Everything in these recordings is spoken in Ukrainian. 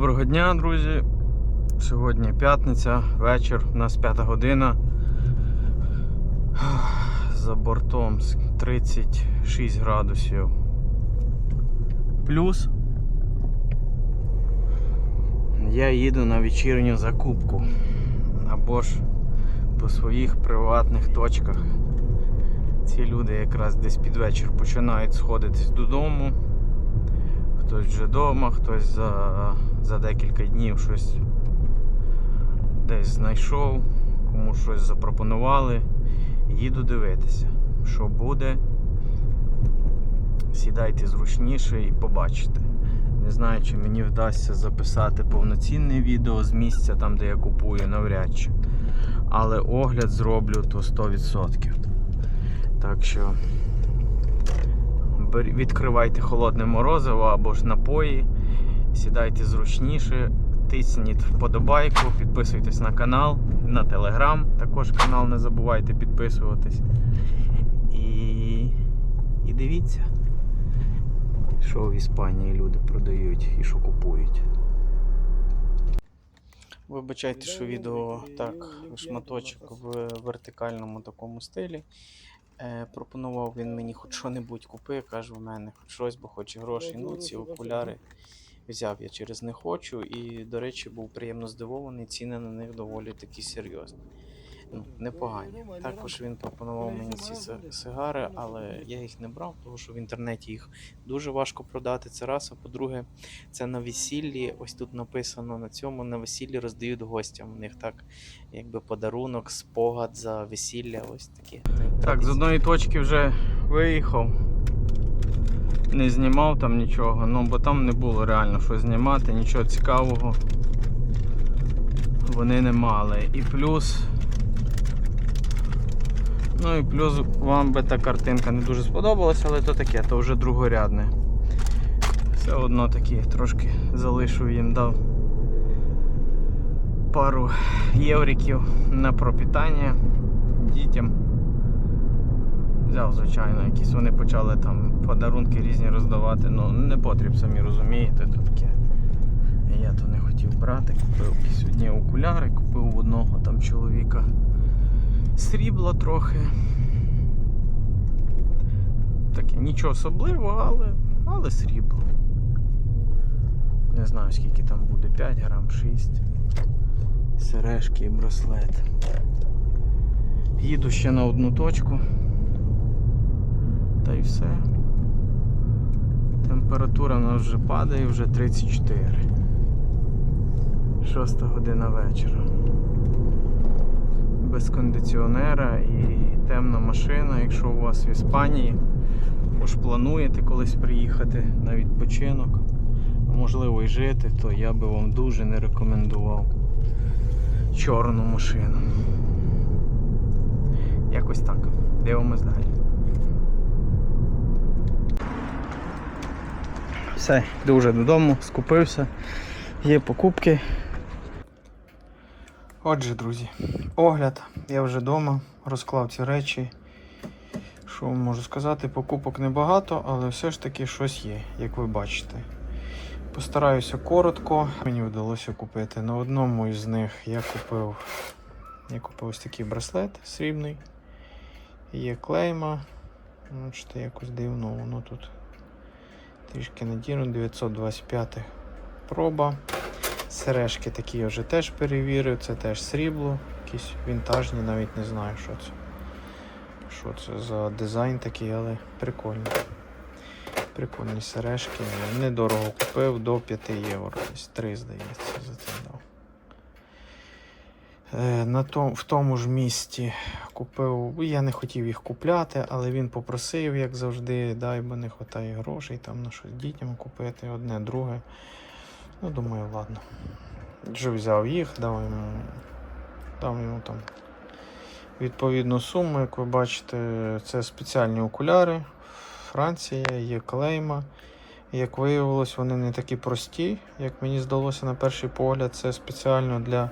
Доброго дня, друзі. Сьогодні п'ятниця, вечір, у нас п'ята година. За бортом 36 градусів. Плюс я їду на вечірню закупку. Або ж по своїх приватних точках. Ці люди якраз десь під вечір починають сходитись додому. Хтось вже вдома, хтось за, за декілька днів щось десь знайшов, кому щось запропонували. Їду дивитися, що буде. Сідайте зручніше і побачите. Не знаю, чи мені вдасться записати повноцінне відео з місця, там де я купую, навряд чи. Але огляд зроблю то 100%. Так що відкривайте холодне морозиво або ж напої, сідайте зручніше, тисніть вподобайку, підписуйтесь на канал, на телеграм. Також канал не забувайте підписуватись. І, і дивіться, що в Іспанії люди продають і що купують. Вибачайте, що відео так, шматочок в вертикальному такому стилі. Е, пропонував він мені хоч що-небудь купи, каже, в мене хоч щось, бо хоче грошей. Ну, ці окуляри взяв я через не хочу. І, до речі, був приємно здивований, ціни на них доволі такі серйозні. Ну, непогані. Також він пропонував мені ці сигари, але я їх не брав, тому що в інтернеті їх дуже важко продати. Це раз. А по-друге, це на весіллі. Ось тут написано на цьому на весіллі роздають гостям. У них так, якби подарунок, спогад за весілля. Ось такі. Так, з одної точки вже виїхав. Не знімав там нічого, ну бо там не було реально що знімати, нічого цікавого вони не мали. І плюс. Ну і плюс вам би та картинка не дуже сподобалася, але то таке, то вже другорядне. Все одно такі трошки залишив їм дав пару євриків на пропітання дітям. Взяв, звичайно, якісь вони почали там подарунки різні роздавати. Ну, не потріб, самі розумієте, то таке. Я то не хотів брати, купив якісь одні окуляри, купив одного там чоловіка срібла трохи. Таке нічого особливого, але, але срібло. Не знаю скільки там буде, 5 грам, 6. Сережки і браслет. Їду ще на одну точку. Та й все. Температура у нас вже падає, вже 34. Шоста година вечора. Без кондиціонера і темна машина, якщо у вас в Іспанії. Ж плануєте колись приїхати на відпочинок, а можливо і жити, то я би вам дуже не рекомендував чорну машину. Якось так. Дивимось далі. Все, йду вже додому, скупився, є покупки. Отже, друзі, огляд. Я вже вдома, розклав ці речі. Що можу сказати, покупок небагато, але все ж таки щось є, як ви бачите. Постараюся коротко. Мені вдалося купити. На одному із них я купив, я купив ось такий браслет срібний. Є клейма. Бачите, якось дивно, воно тут трішки надірно, 925 проба. Сережки такі вже теж перевірив, це теж срібло, якісь вінтажні, навіть не знаю, що це. Що це за дизайн такий, але прикольний. Прикольні сережки. Недорого купив до 5 євро. Десь 3, здається, за це дав. Е, На том, в тому ж місті купив. Я не хотів їх купляти, але він попросив, як завжди, дай, бо не вистачає грошей там на щось дітям купити, одне, друге. Ну, думаю, ладно. Вже взяв їх, дав йому, дав йому там відповідну суму, як ви бачите, це спеціальні окуляри. Франція, є клейма. Як виявилось, вони не такі прості, як мені здалося на перший погляд. Це спеціально для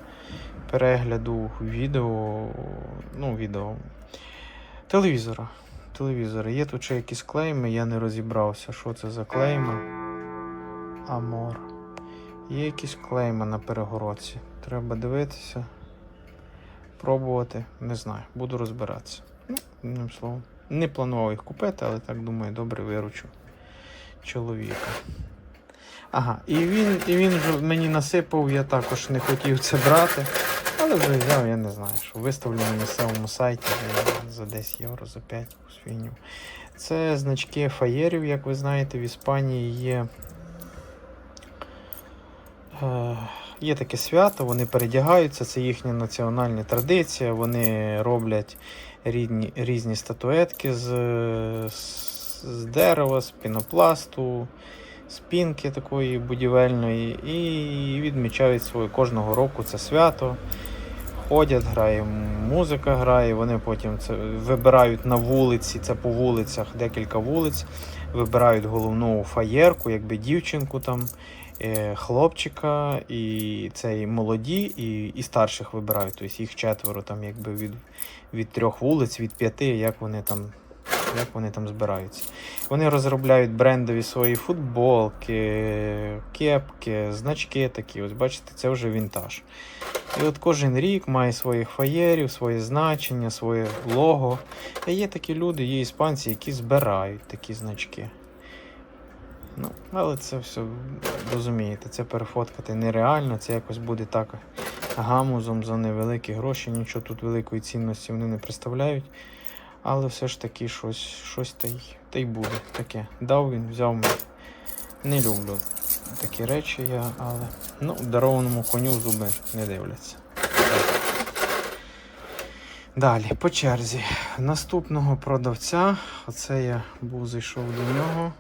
перегляду відео, ну, відео телевізора. Телевізора. Є тут ще якісь клейми, я не розібрався, що це за клейми. Амор. Є якісь клейми на перегородці. Треба дивитися, пробувати. Не знаю, буду розбиратися. Ну, одним словом. Не планував їх купити, але так думаю, добре виручу чоловіка. Ага, і він, і він вже мені насипав, я також не хотів це брати. Але вже взяв, я не знаю, що виставлю на місцевому сайті за- за 10 євро, за 5 якусь. Це значки фаєрів, як ви знаєте, в Іспанії є. Е, Є таке свято, вони передягаються, це їхня національна традиція. Вони роблять рідні, різні статуетки з, з, дерева, з пінопласту, з пінки такої будівельної, і відмічають своє кожного року це свято. Ходять, грає музика, грає. Вони потім це вибирають на вулиці, це по вулицях, декілька вулиць. Вибирають головну фаєрку, якби дівчинку там, хлопчика, і це молоді, і, і старших вибирають. Тобто їх четверо, там, якби від, від трьох вулиць, від п'яти, як вони там. Як вони там збираються. Вони розробляють брендові свої футболки, кепки, значки такі. Ось бачите, це вже вінтаж. І от кожен рік має своїх фаєрів, своє значення, своє лого. І є такі люди, є іспанці, які збирають такі значки. Ну, але це все розумієте, це перефоткати нереально, це якось буде так гамузом за невеликі гроші, нічого тут великої цінності вони не представляють. Але все ж таки щось, щось та й, та й буде таке. Дав він, взяв мене. Не люблю такі речі я, але ну, дарованому коню зуби не дивляться. Далі, по черзі. Наступного продавця. Оце я був зайшов до нього.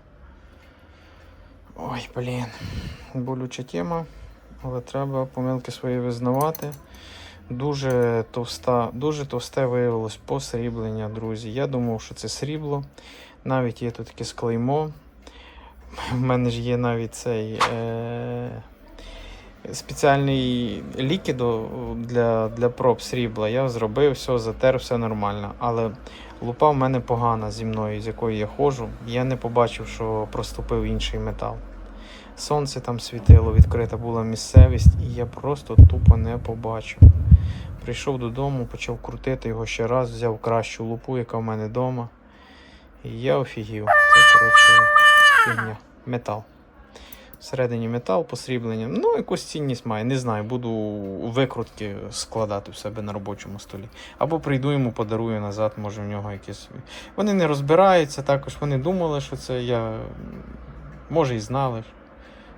Ой, блін. Болюча тема, але треба помилки свої визнавати. Дуже товста, дуже товсте виявилось посріблення, друзі. Я думав, що це срібло. Навіть є тут таке склеймо. У мене ж є навіть цей е, спеціальний лікідо для, для проб срібла. Я зробив, все, затер, все нормально. Але лупа в мене погана зі мною, з якою я ходжу. Я не побачив, що проступив інший метал. Сонце там світило, відкрита була місцевість, і я просто тупо не побачив. Прийшов додому, почав крутити його ще раз, взяв кращу лупу, яка в мене вдома. І я офігів. Це, коротше, фігня. Метал. Всередині метал, посріблення. Ну, якусь цінність має. Не знаю, буду викрутки складати в себе на робочому столі. Або прийду йому, подарую назад, може в нього якесь. Вони не розбираються також, вони думали, що це я. Може і знали,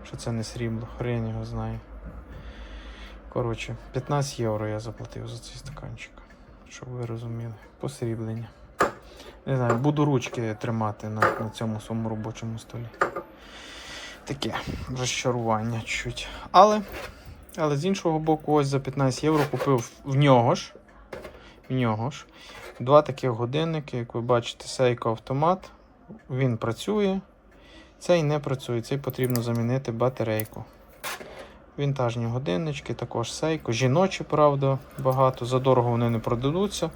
що це не срібло, хрень його знає. Коротше, 15 євро я заплатив за цей стаканчик. Щоб ви розуміли. Посріблення. Не знаю, буду ручки тримати на, на цьому своєму робочому столі. Таке розчарування чуть. Але, але з іншого боку, ось за 15 євро купив в нього ж. В нього ж. Два таких годинники, як ви бачите, Seiko автомат. Він працює. Цей не працює, цей потрібно замінити батарейку. Вінтажні годиннички, також Seiko. Жіночі, правда, багато. Задорого вони не продадуться,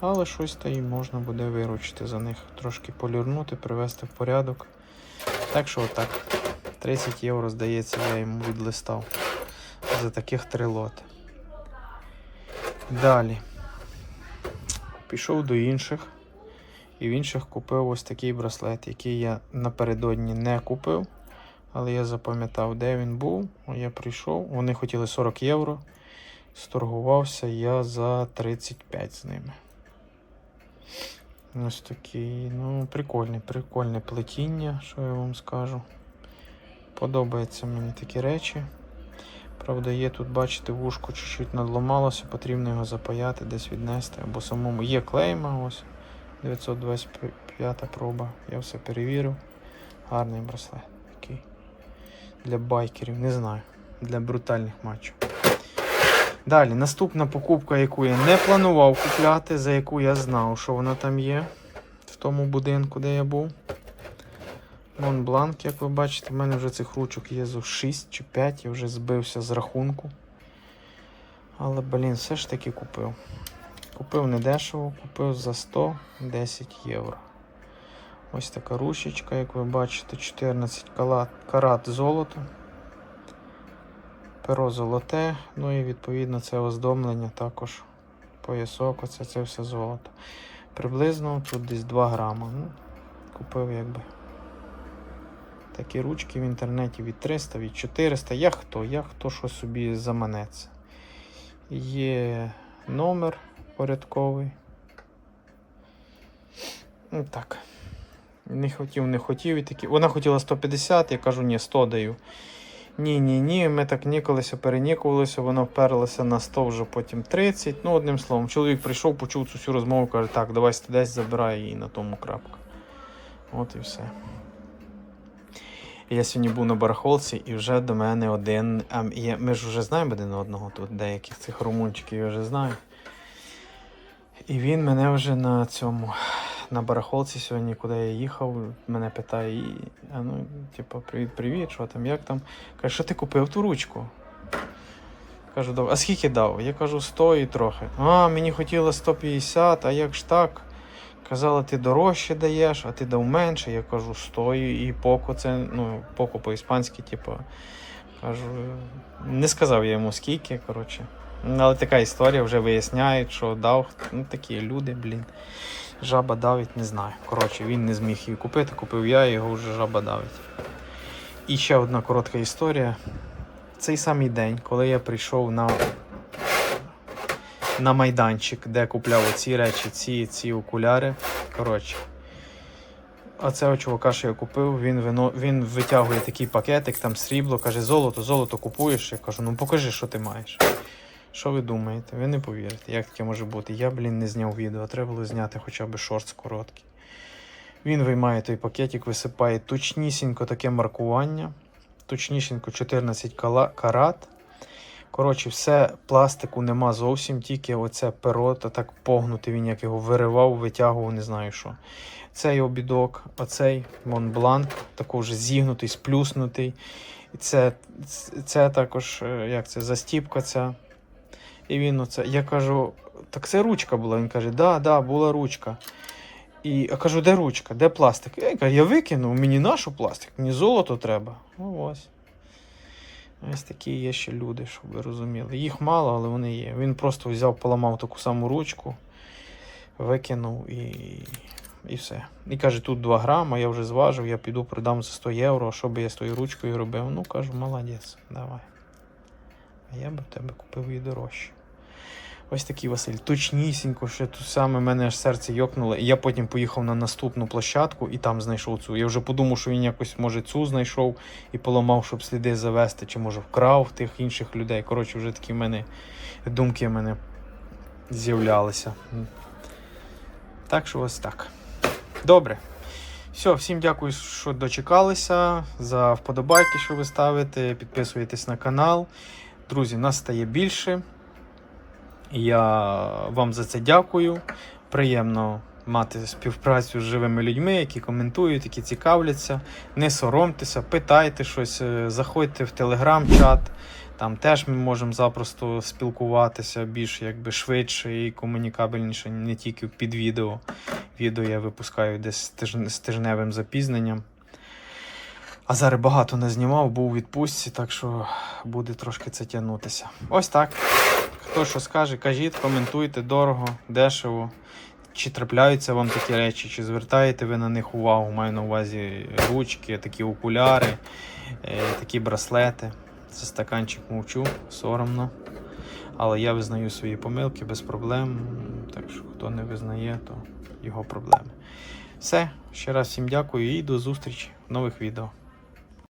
але щось та й можна буде виручити за них. Трошки полірнути, привести в порядок. Так що отак. 30 євро, здається, я йому відлистав за таких три лоти. Далі. Пішов до інших. І в інших купив ось такий браслет, який я напередодні не купив. Але я запам'ятав, де він був. Я прийшов. Вони хотіли 40 євро. Сторгувався я за 35 з ними. Ось такий, ну, прикольне, прикольне плетіння, що я вам скажу. Подобаються мені такі речі. Правда, є тут, бачите, вушко чуть-чуть надломалося, потрібно його запаяти, десь віднести. Або самому є клейма, ось 925 проба. Я все перевірив. Гарний браслет. Такий. Для байкерів, не знаю. Для брутальних матчів. Далі, наступна покупка, яку я не планував купляти, за яку я знав, що вона там є. В тому будинку, де я був. Монбланк, як ви бачите, в мене вже цих ручок є зо 6 чи 5, я вже збився з рахунку. Але, блін, все ж таки купив. Купив недешево, купив за 110 євро. Ось така ручечка, як ви бачите, 14 кала- карат золото. Перо золоте, ну і відповідно це оздомлення також. Поясок, оце це все золото. Приблизно тут десь 2 грама. Ну, купив якби. Такі ручки в інтернеті від 300, від 400. Як хто, як хто що собі заманеться. Є номер порядковий. Ну так. Не хотів, не хотів і такі. Вона хотіла 150, я кажу, ні, 100 даю. Ні, ні, ні, ми так ніколися, перенікувалися, вона вперлася на 100 вже потім 30. Ну, одним словом, чоловік прийшов, почув цю всю розмову, каже, так, давай десь забирай її на тому крапка. От і все. Я сьогодні був на барахолці і вже до мене один. А я, ми ж вже знаємо один одного тут, деяких цих румунчиків я вже знаю. І він мене вже на цьому, на барахолці сьогодні, куди я їхав, мене питає, і, а ну, типу, привіт, привіт, що там, як там? Каже, що ти купив ту ручку? Кажу, а скільки дав? Я кажу, 100 і трохи. А, мені хотіло 150, а як ж так? Казала, ти дорожче даєш, а ти дав менше. Я кажу, 100 і поко це, ну, поко по-іспанськи, типу. Кажу, не сказав я йому скільки, коротше. Але така історія вже виясняють, що дав. Ну, такі люди, блін. Жаба давить, не знаю. Коротше, він не зміг її купити, купив я, його вже жаба давить. І ще одна коротка історія. Цей самий день, коли я прийшов на, на майданчик, де купляв ці речі, ці, ці окуляри. Коротше. Оцього чувака, що я купив, він, вино, він витягує такий пакетик, там срібло, каже, золото, золото купуєш. Я кажу, ну покажи, що ти маєш. Що ви думаєте? Ви не повірите, як таке може бути? Я, блін, не зняв відео, треба було зняти хоча б шортс короткий. Він виймає той пакетик, висипає точнісінько таке маркування. Точнісінько 14 карат. Коротше, все, пластику нема зовсім, тільки оце перо, та так погнути він як його виривав, витягував, не знаю що. Цей обідок, оцей Монбланк, також зігнутий, сплюснутий. І це, це також, е, як це, застіпка ця. І він оце. Я кажу, так це ручка була. Він каже, да, да, була ручка. І я кажу, де ручка, де пластик? Я кажу, я викинув, мені нашу пластик, мені золото треба. Ну ось. Ось такі є ще люди, щоб ви розуміли. Їх мало, але вони є. Він просто взяв, поламав таку саму ручку, викинув і, і все. І каже, тут 2 грама, я вже зважив, я піду продам за 100 євро, що би я з тою ручкою робив. Ну, кажу, молодець, давай. А я б тебе купив її дорожче. Ось такий Василь. Точнісінько, що тут саме мене аж серце йокнуло. І я потім поїхав на наступну площадку і там знайшов цю. Я вже подумав, що він якось, може, цю знайшов і поламав, щоб сліди завести, чи може вкрав тих інших людей. Коротше, вже такі в мене думки в мене з'являлися. Так що ось так. Добре. Все, всім дякую, що дочекалися. За вподобайки, що ви ставите. Підписуєтесь на канал. Друзі, нас стає більше. Я вам за це дякую. Приємно мати співпрацю з живими людьми, які коментують, які цікавляться. Не соромтеся, питайте щось, е, заходьте в телеграм-чат. Там теж ми можемо запросто спілкуватися більш якби швидше і комунікабельніше, не тільки під відео. Відео я випускаю десь з тижневим запізненням. А зараз багато не знімав, був у відпустці, так що буде трошки це тягнутися. Ось так. Хто що скаже, кажіть, коментуйте дорого, дешево. Чи трапляються вам такі речі, чи звертаєте ви на них увагу? Маю на увазі ручки, такі окуляри, е, такі браслети. За стаканчик мовчу, соромно. Але я визнаю свої помилки без проблем. Так що хто не визнає, то його проблеми. Все, ще раз всім дякую і до зустрічі в нових відео.